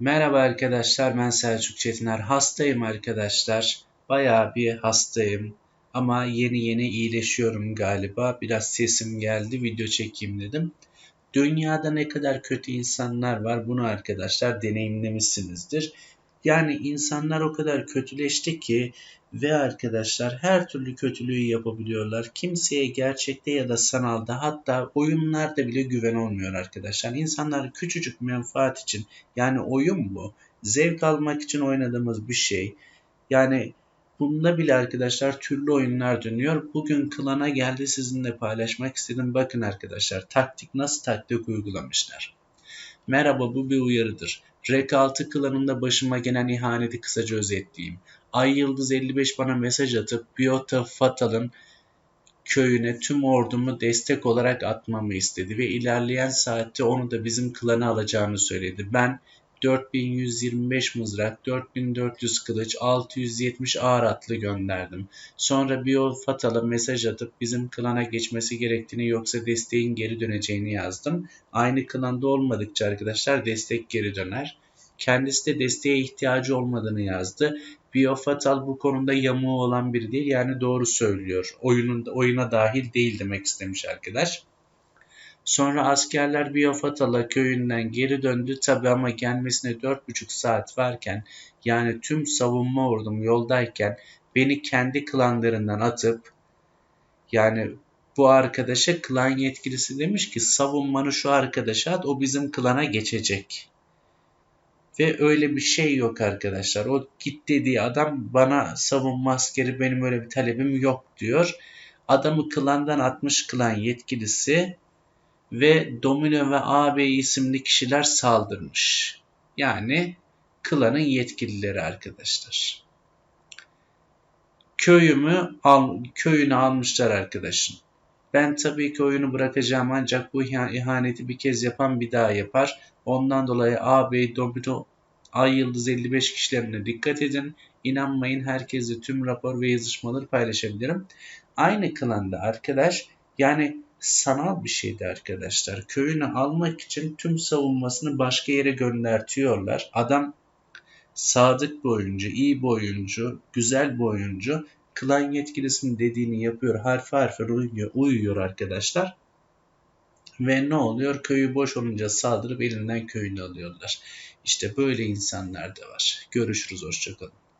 Merhaba arkadaşlar ben Selçuk Çetiner. Hastayım arkadaşlar. Bayağı bir hastayım. Ama yeni yeni iyileşiyorum galiba. Biraz sesim geldi video çekeyim dedim. Dünyada ne kadar kötü insanlar var bunu arkadaşlar deneyimlemişsinizdir. Yani insanlar o kadar kötüleşti ki ve arkadaşlar her türlü kötülüğü yapabiliyorlar. Kimseye gerçekte ya da sanalda hatta oyunlarda bile güven olmuyor arkadaşlar. İnsanlar küçücük menfaat için yani oyun bu. Zevk almak için oynadığımız bir şey. Yani bunda bile arkadaşlar türlü oyunlar dönüyor. Bugün klana geldi sizinle paylaşmak istedim. Bakın arkadaşlar taktik nasıl taktik uygulamışlar. Merhaba bu bir uyarıdır. Rek 6 klanında başıma gelen ihaneti kısaca özetleyeyim. Ay Yıldız 55 bana mesaj atıp Biota Fatal'ın köyüne tüm ordumu destek olarak atmamı istedi ve ilerleyen saatte onu da bizim klana alacağını söyledi. Ben 4125 mızrak, 4400 kılıç, 670 ağır atlı gönderdim. Sonra Bio Fatal'a mesaj atıp bizim klana geçmesi gerektiğini yoksa desteğin geri döneceğini yazdım. Aynı klanda olmadıkça arkadaşlar destek geri döner. Kendisi de desteğe ihtiyacı olmadığını yazdı. Biofatal bu konuda yamuğu olan biri değil yani doğru söylüyor. Oyunun, oyuna dahil değil demek istemiş arkadaş. Sonra askerler Biofatal'a köyünden geri döndü tabi ama gelmesine 4,5 saat varken yani tüm savunma ordum yoldayken beni kendi klanlarından atıp yani bu arkadaşa klan yetkilisi demiş ki savunmanı şu arkadaşa at o bizim klana geçecek. Ve öyle bir şey yok arkadaşlar. O git dediği adam bana savunma askeri benim öyle bir talebim yok diyor. Adamı klandan atmış klan yetkilisi ve Domino ve AB isimli kişiler saldırmış. Yani klanın yetkilileri arkadaşlar. Köyümü al, köyünü almışlar arkadaşım. Ben tabii ki oyunu bırakacağım ancak bu ihaneti bir kez yapan bir daha yapar. Ondan dolayı AB, Domino, Ay Yıldız 55 kişilerine dikkat edin. İnanmayın herkese tüm rapor ve yazışmaları paylaşabilirim. Aynı klanda arkadaş yani sanal bir şeydi arkadaşlar. Köyünü almak için tüm savunmasını başka yere göndertiyorlar. Adam sadık bir oyuncu, iyi bir oyuncu, güzel bir oyuncu. Klan yetkilisinin dediğini yapıyor. Harfi harfi uyuyor, uyuyor arkadaşlar. Ve ne oluyor? Köyü boş olunca saldırıp elinden köyünü alıyorlar. İşte böyle insanlar da var. Görüşürüz, hoşçakalın.